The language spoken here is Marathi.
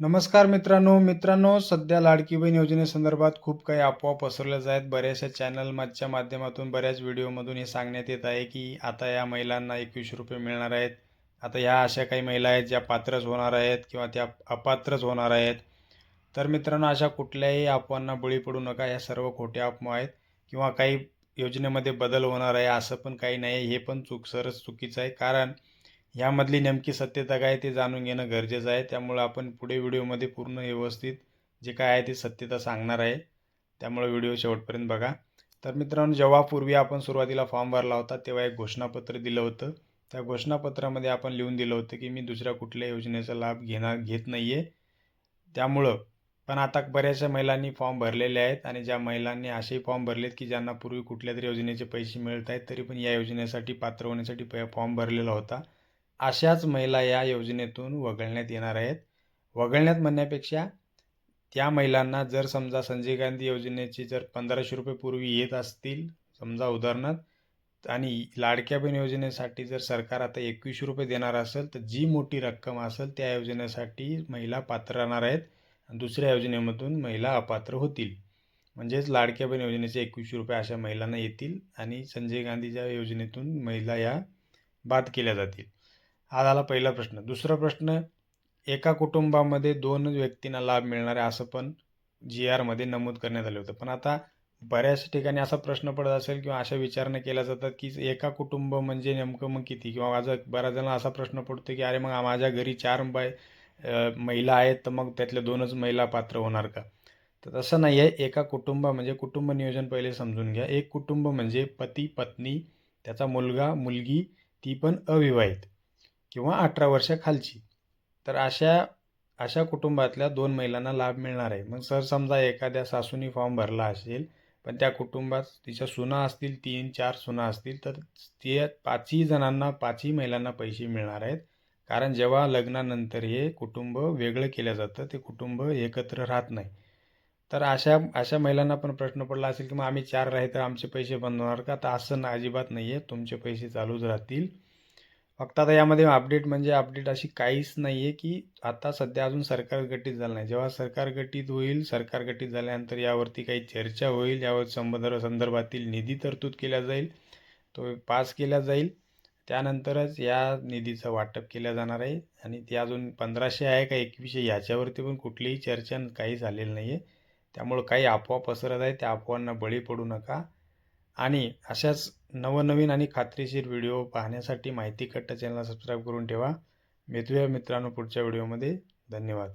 नमस्कार मित्रांनो मित्रांनो सध्या लाडकी बहीण योजनेसंदर्भात खूप काही अफवा पसरल्या आहेत बऱ्याचशा चॅनलच्या माध्यमातून बऱ्याच व्हिडिओमधून हे सांगण्यात येत आहे की आता या महिलांना एकवीसशे रुपये मिळणार आहेत. आता ह्या अशा काही महिला आहेत ज्या पात्रच होणार आहेत किंवा त्या अपात्रच होणार आहेत. तर मित्रांनो अशा कुठल्याही अफवांना बळी पडू नका. ह्या सर्व खोट्या अफवा आहेत किंवा काही योजनेमध्ये बदल होणार आहे असं पण काही नाही. आहे हे पण चूक सरच चुकीचं आहे. कारण यामधली नेमकी सत्यता काय ते जाणून घेणं गरजेचं आहे. त्यामुळं आपण पुढे व्हिडिओमध्ये पूर्ण व्यवस्थित जे काय आहे ते सत्यता सांगणार आहे. त्यामुळे व्हिडिओ शेवटपर्यंत बघा. तर मित्रांनो जेव्हा पूर्वी आपण सुरुवातीला फॉर्म भरला होता तेव्हा एक घोषणापत्र दिलं होतं. त्या घोषणापत्रामध्ये आपण लिहून दिलं होतं की मी दुसऱ्या कुठल्या योजनेचा लाभ घेणार घेत नाही आहे त्यामुळं पण आता बऱ्याचशा महिलांनी फॉर्म भरलेले आहेत आणि ज्या महिलांनी असेही फॉर्म भरलेत की ज्यांना पूर्वी कुठल्या तरी योजनेचे पैसे मिळत आहेत तरी पण या योजनेसाठी पात्र होण्यासाठी प फॉर्म भरलेला होता. अशाच महिला या योजनेतून वगळण्यात येणार आहेत. वगळण्यात म्हणण्यापेक्षा त्या महिलांना जर समजा संजय गांधी योजनेची जर पंधराशे रुपये पूर्वी येत असतील समजा उदाहरणार्थ आणि लाडक्या बहीण योजनेसाठी जर सरकार आता एकवीसशे रुपये देणार असेल तर जी मोठी रक्कम असेल त्या योजनेसाठी महिला पात्र राहणार आहेत. आणि दुसऱ्या योजनेमधून महिला अपात्र होतील. म्हणजेच लाडक्या बहीण योजनेचे एकवीसशे रुपये अशा महिलांना येतील आणि संजय गांधीच्या योजनेतून महिला या बाद केल्या जातील. हा झाला पहिला प्रश्न. दुसरा प्रश्न एका कुटुंबामध्ये दोन व्यक्तींना लाभ मिळणार आहे असं पण जी आरमध्ये नमूद करण्यात आलं होतं. पण आता बऱ्याच ठिकाणी असा प्रश्न पडत असेल किंवा अशा विचारणा केल्या जातात की एका कुटुंब म्हणजे नेमकं मग किती? किंवा माझा बऱ्याच जणांना असा प्रश्न पडतो की अरे मग माझ्या घरी चार बाय महिला आहेत तर मग त्यातल्या दोनच महिला पात्र होणार का? तर तसं नाही आहे एका कुटुंब म्हणजे कुटुंब नियोजन पहिले समजून घ्या. एक कुटुंब म्हणजे पती पत्नी त्याचा मुलगा मुलगी ती पण अविवाहित. किंवा अठरा वर्षाखालची. तर अशा अशा कुटुंबातल्या दोन महिलांना लाभ मिळणार आहे. मग सर समजा एखाद्या सासूनी फॉर्म भरला असेल पण त्या कुटुंबात तिच्या सुना असतील तीन चार सुना असतील तर ते पाचही जणांना पाचही महिलांना पैसे मिळणार आहेत. कारण जेव्हा लग्नानंतर हे कुटुंब वेगळं केलं जातं ते कुटुंब एकत्र राहत नाही. तर अशा अशा महिलांना पण प्रश्न पडला असेल की मग आम्ही चार राही तर आमचे पैसे बंद होणार का? तर असं ना अजिबात नाही आहे तुमचे पैसे चालूच राहतील. फक्त आता यामध्ये अपडेट म्हणजे अपडेट अशी काहीच नाही आहे की आता सध्या अजून सरकार गठीत झालं नाही. जेव्हा सरकार गठीत होईल सरकार गठीत झाल्यानंतर यावरती काही चर्चा होईल यावर संबंध संदर्भातील निधी तरतूद केला जाईल तो पास केला जाईल. त्यानंतरच या निधीचं वाटप केलं जाणार आहे आणि ते अजून पंधराशे आहे का एकवीसशे याच्यावरती पण कुठलीही चर्चा काही झालेली नाही आहे त्यामुळं काही अफवा पसरत आहे. त्या अफवांना बळी पडू नका. आणि अशाच नवनवीन आणि खात्रीशीर व्हिडिओ पाहण्यासाठी माहिती कट्टा चॅनलला सबस्क्राईब करून ठेवा. भेटूया मित्रांनो पुढच्या व्हिडिओमध्ये. धन्यवाद.